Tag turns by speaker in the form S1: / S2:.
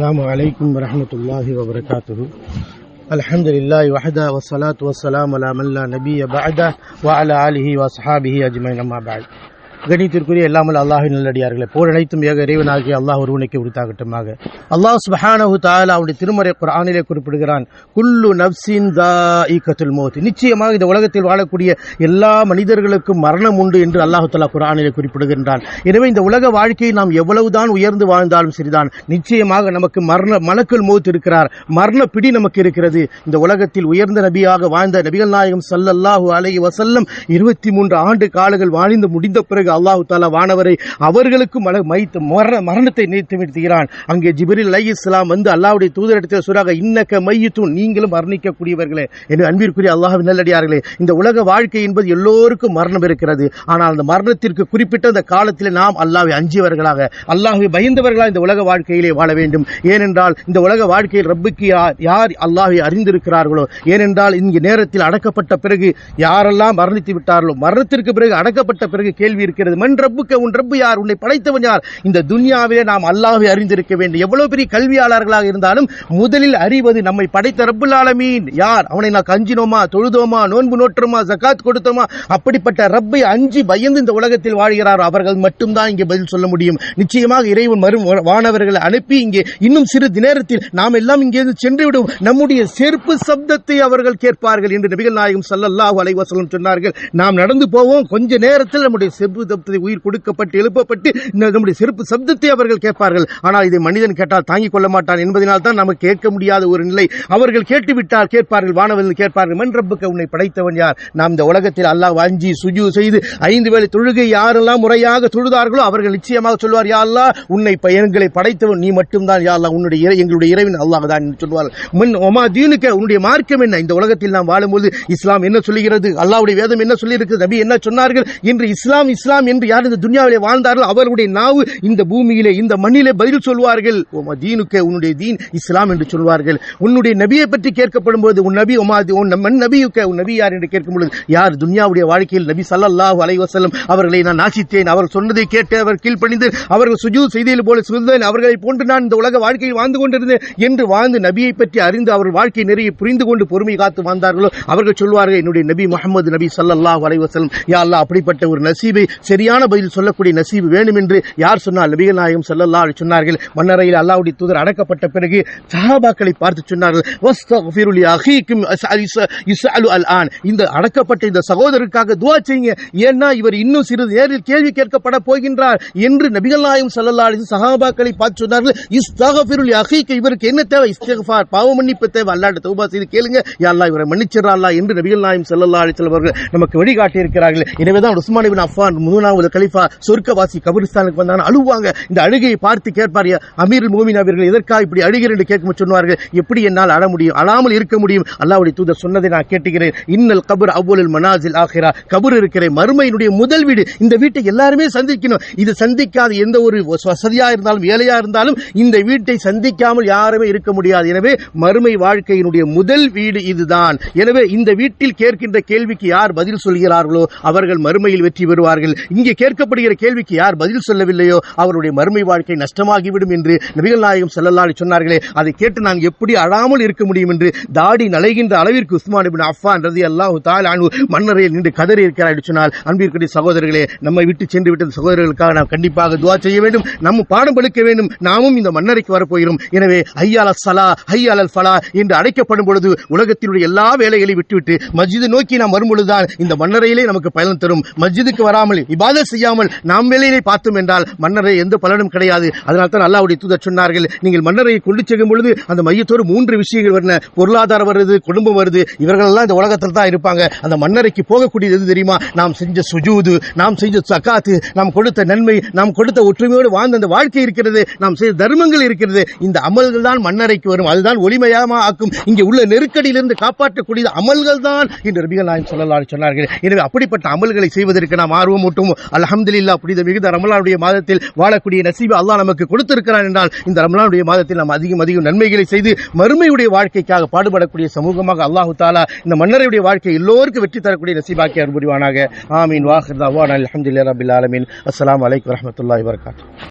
S1: السلام عليكم ورحمة الله وبركاته. الحمد لله وحده والصلاة والسلام على من لا نبي بعده وعلى آله وصحابه أجمعين أما بعد. கணித்திற்குரிய எல்லாமல் அல்லாஹின் நல்லடியார்களே போர் அனைத்தும் ஏக இறைவனாகிய அல்லாஹ் ஒருவனுக்கு உரித்தாகட்டுமாக. அல்லாஹ் சுபஹானஹு தஆலா அவனுடைய திருமறை குர்ஆனிலே குறிப்பிடுகிறான் குல்லு நப்சின் தாஇகத்துல் மோத். நிச்சயமாக இந்த உலகத்தில் வாழக்கூடிய எல்லா மனிதர்களுக்கும் மரணம் உண்டு என்று அல்லாஹ் தஆலா குர்ஆனிலே குறிப்பிடுகின்றான். எனவே இந்த உலக வாழ்க்கையை நாம் எவ்வளவுதான் உயர்ந்து வாழ்ந்தாலும் சரிதான். நிச்சயமாக நமக்கு மரண மலக்குல் மோத் இருக்கிறார். மரண பிடி நமக்கு இருக்கிறது. இந்த உலகத்தில் உயர்ந்த நபியாக வாழ்ந்த நபிகள் நாயகம் சல்லல்லாஹு அலை வசல்லம் இருபத்தி மூன்று ஆண்டு காலங்கள் வாழ்ந்து முடிந்த பிறகு அல்லாஹு தாலா வானவரை அவர்களுக்கு மைத்து மரண மரணத்தை நிறுத்தி நிறுத்துகிறான் அங்கே ஜிபிரில் அலை இஸ்லாம் வந்து அல்லாவுடைய தூதரிடத்தில் சொல்றாங்க இன்னக்க மையத்தும் நீங்களும் மரணிக்கக்கூடியவர்களே. என்று அன்பிற்குரிய அல்லாஹ்வின் நல்லடியார்களே இந்த உலக வாழ்க்கை என்பது எல்லோருக்கும் மரணம் இருக்கிறது. ஆனால் அந்த மரணத்திற்கு குறிப்பிட்ட அந்த காலத்தில் நாம் அல்லாவை அஞ்சியவர்களாக அல்லாஹை பயந்தவர்களாக இந்த உலக வாழ்க்கையிலே வாழ வேண்டும். ஏனென்றால் இந்த உலக வாழ்க்கையில் ரப்புக்கு யார் யார் அறிந்திருக்கிறார்களோ? ஏனென்றால் இங்கு நேரத்தில் அடக்கப்பட்ட பிறகு யாரெல்லாம் மரணித்து விட்டார்களோ? மரணத்திற்கு பிறகு அடக்கப்பட்ட பிறகு கேள்வி இருக்கிறது மண் ரப்புக்க உன் ரப்பு யார்? உன்னை படைத்தவன் யார்? இந்த துன்யாவிலே நாம் அல்லாஹை அறிந்திருக்க வேண்டும். எவ்வளவு பெரிய கல்வியாளர்களாக இருந்தாலும் முதலில் அறிவது நம்மை படைத்த ரப்புல் ஆலமீன். யார்? அவனை நான் கஞ்சினோமா தொழுதோமா நோன்பு நோற்றோமா ஜக்காத் கொடுத்தோமா? அப்படிப்பட்ட ரப்பை அஞ்சு பயந்து இந்த உலகத்தில் வாழ்கிறாரோ அவர்கள் மட்டும்தான் இங்கே பதில் சொல்ல முடியும். நிச்சயமாக இறைவன் வரும் வானவர்களை அனுப்பி இங்கே இன்னும் சிறிது நேரத்தில் நாம் எல்லாம் இங்கேருந்து சென்று விடும். நம்முடைய செருப்பு சப்தத்தை அவர்கள் கேட்பார்கள் என்று நபிகள் நாயகம் சல்லல்லாஹு அலைவாசலம் சொன்னார்கள். நாம் நடந்து போவோம். கொஞ்ச நேரத்தில் நம்முடைய செருப்பு சப்தத்தை உயிர் கொடுக்கப்பட்டு எழுப்பப்பட்டு நம்முடைய செருப்பு சப்தத்தை அவர்கள் கேட்பார்கள். ஆனால் இதை மனிதன் கேட்டால் தாங்கிக் கொள்ள மாட்டான் என்பதனால் தான் நமக்கு கேட்க முடியாத ஒரு நிலை. அவர்கள் கேட்டுவிட்டால் கேட்பார்கள் வானவர்கள் கேட்பார்கள் மண் உன்னை படைத்தவன் யார்? நாம் இந்த உலகத்தில் அல்லாஹ் வாஞ்சி சுஜு செய்து ஐந்து வேலை தொழுகை யாரெல்லாம் முறையாக தொழுதார்களோ அவர்கள் நிச்சயமாக சொல்வார் யாழ்லா உன்னை ப- எங்களை படைத்தவன் நீ மட்டும்தான் யாழ்லா உன்னுடைய இறை- எங்களுடைய இறைவன் அல்லாஹ் தான் சொல்வார் முன் ஒமா தீனுக்க உன்னுடைய மார்க்கம் என்ன? இந்த உலகத்தில் நாம் வாழும்போது இஸ்லாம் என்ன சொல்லுகிறது? அல்லாவுடைய வேதம் என்ன சொல்லியிருக்கிறது? நபி என்ன சொன்னார்கள்? இன்று இஸ்லாம் இஸ்லாம் என்று யார் இந்த துன்யாவிலே வாழ்ந்தார்கள்? அவர்களுடைய நாவு இந்த பூமியிலே இந்த மண்ணிலே பதில் சொல்வார்கள். ஒமா தீனுக்க உன்னுடைய தீன் இஸ்லாம் என்று சொல்வார்கள். உன்னுடைய நபியை பற்றி கேட்கப்படும் போது உன் நபி ஒமாதி உன் மண் நபியுக்க உன் நபி யார் என்று கேட்கும் பொழுது யார் துன்யாவுடைய வாழ்க்கையில் நபி சல்லாஹ் அலைஹி அவர்களை நான் நாசித்தேன். அவர் சொன்னதை கேட்டு அவர் கீழ்ப்பணிந்து அவர்கள் சுஜூ செய்தியில் போல சுதன் அவர்களை போன்று நான் இந்த உலக வாழ்க்கையில் வாழ்ந்து கொண்டிருந்தேன் என்று வாழ்ந்து நபியை பற்றி அறிந்து அவர் வாழ்க்கை நிறைய புரிந்து கொண்டு பொறுமை காத்து வாழ்ந்தார்களோ அவர்கள் சொல்வார்கள் என்னுடைய நபி முகமது நபி சல்லாஹ் அலைஹி யா அல்லாஹ் அப்படிப்பட்ட ஒரு நசீபை சரியான பதில் சொல்லக்கூடிய நசீவு வேணும் என்று யார் சொன்னால்? நபிகள் நாயகம் செல்லல்லா சொன்னார்கள் மன்னரையில் அல்லாவுடைய தூதர் அடக்கப்பட்ட பிறகு சஹாபாக்களை பார்த்து சொன்னார்கள் அஹீக்கும் அல் ஆன். இந்த அடக்கப்பட்ட இந்த சகோதரருக்காக துவா செய்யுங்க. ஏன்னா இவர் இன்னும் சிறிது நேரில் கேள்வி கேட்கப்பட போகின்றார் என்று நபிகள் நாயகம் செல்லல்லா அலைஹி சஹாபாக்களை பார்த்து சொன்னார்கள் இஸ்தக்ஃபிரு லி இவருக்கு என்ன தேவை? இஸ்தகஃபார் பாவ மன்னிப்பு தேவை. அல்லாட்டு தௌபா செய்து கேளுங்க. யா இவரை மன்னிச்சிரா என்று நபிகள் நாயம் செல்லல்லா அலைஹி அவர்கள் நமக்கு வழிகாட்டி இருக்கிறார்கள் எனவே தான் உஸ்மான் அஃபான் மூணாவது கலிஃபா சொர்க்கவாசி கபிரிஸ்தானுக்கு வந்தாங்க அழுவாங்க. இந்த அழுகையை பார்த்து கேட்பார் அமீர் மோமின் அவர்கள் எதற்காக இப்படி அழுகிறேன் என்று கேட்கும் சொன்னார்கள் எப்படி என்னால் அழ முடியும்? அழாமல் இருக்க முடியும்? அல்லாவுடைய தூதர் சொன்னதை நான் கேட்டுகிறேன். இன்னல் கபர் அவ்வளல் மனாசில் ஆகிறா கபர் இருக்கிற மறுமையினுடைய முதல் வீடு. இந்த வீட்டை எல்லாருமே சந்திக்கணும். இது சந்திக்காத எந்த ஒரு வசதியாக இருந்தாலும் ஏழையாக இருந்தாலும் இந்த வீட்டை சந்திக்காமல் யாருமே இருக்க முடியாது. எனவே மறுமை வாழ்க்கையினுடைய முதல் வீடு இதுதான். எனவே இந்த வீட்டில் கேட்கின்ற கேள்விக்கு யார் பதில் சொல்கிறார்களோ அவர்கள் மறுமையில் வெற்றி பெறுவார்கள். இங்கே கேட்கப்படுகிற கேள்விக்கு யார் பதில் சொல்லவில்லையோ அவருடைய மறுமை வாழ்க்கை நஷ்டமாகிவிடும் என்று நபிகள் நாயகம் செல்லல்லாடி சொன்னார்களே. அதை கேட்டு நான் எப்படி அழாமல் இருக்க முடியும் என்று தாடி நலைகின்ற அளவிற்கு உஸ்மான் இப்னு அஃபான் ரலியல்லாஹு தஆலா அனு மன்னரையில் நின்று கதறி இருக்கிறார் என்று சொன்னால் அன்பிற்குரிய சகோதரர்களே நம்மை விட்டு சென்று விட்ட சகோதரர்களுக்காக நாம் கண்டிப்பாக துவா செய்ய வேண்டும். நம்ம பாடம் பழுக்க வேண்டும். நாமும் இந்த மன்னரைக்கு வரப்போகிறோம். எனவே ஐயால சலா ஐயாலல் ஃபலா என்று அழைக்கப்படும் பொழுது உலகத்தினுடைய எல்லா வேலைகளையும் விட்டுவிட்டு மஸ்ஜிது நோக்கி நாம் வரும் பொழுதுதான் இந்த மன்னரையிலே நமக்கு பயன் தரும். மஸ்ஜிதுக்கு வராமல் இபாதத் செய்யாமல் நாம் வேலையிலே பார்த்தோம் என்றால் மன்னரை எந்த பலனும் கிடையாது. அதனால் தான் அல்லாவுடைய தூதர் சொன்னார்கள் நீங்கள் மன்னரை கொண்டு செல்லும் பொழுது அந்த மையத்தோடு மூன்று விஷயங்கள் வருன. பொருளாதாரம் வருது குடும்பம் வருது இவர்களெல்லாம் இந்த உலகத்தில் தான் இருப்பாங்க. அந்த மன்னரைக்கு போகக்கூடியது எது தெரியுமா? நாம் செஞ்ச சுஜூது நாம் செஞ்ச சக்காத்து நாம் கொடுத்த நன்மை நாம் கொடுத்த ஒற்றுமையோடு வாழ்ந்த அந்த வாழ்க்கை இருக்கிறது நாம் செய்த தர்மங்கள் இருக்கிறது. இந்த அமல்கள் தான் மன்னரைக்கு வரும். அதுதான் ஒளிமயமாக ஆக்கும். இங்கே உள்ள நெருக்கடியிலிருந்து காப்பாற்றக்கூடிய அமல்கள் தான் என்று ரபிகள் நாயம் சொல்லலாம் சொன்னார்கள். எனவே அப்படிப்பட்ட அமல்களை செய்வதற்கு நாம் ஆர்வம் இருக்கட்டும். அல்ஹம்துலில்லாஹ் புனித மிகுந்த ரமலானுடைய மாதத்தில் வாழக்கூடிய நசீபு அல்லாஹ் நமக்கு கொடுத்திருக்கிறான் என்றால் இந்த ரமலானுடைய மாதத்தில் நாம் அதிகம் அதிகம் நன்மைகளை செய்து மறுமையுடைய வாழ்க்கைக்காக பாடுபடக்கூடிய சமூகமாக அல்லாஹு தாலா இந்த மன்னரையுடைய வாழ்க்கை எல்லோருக்கும் வெற்றி தரக்கூடிய நசீபாக்கி அருள்புரிவானாக. ஆமீன். வாஹர் தவான். அலமதுல்லா ரபில் ஆலமின். அஸ்லாம் வலைக்கம் வரமத்துல்லா வரகாத்து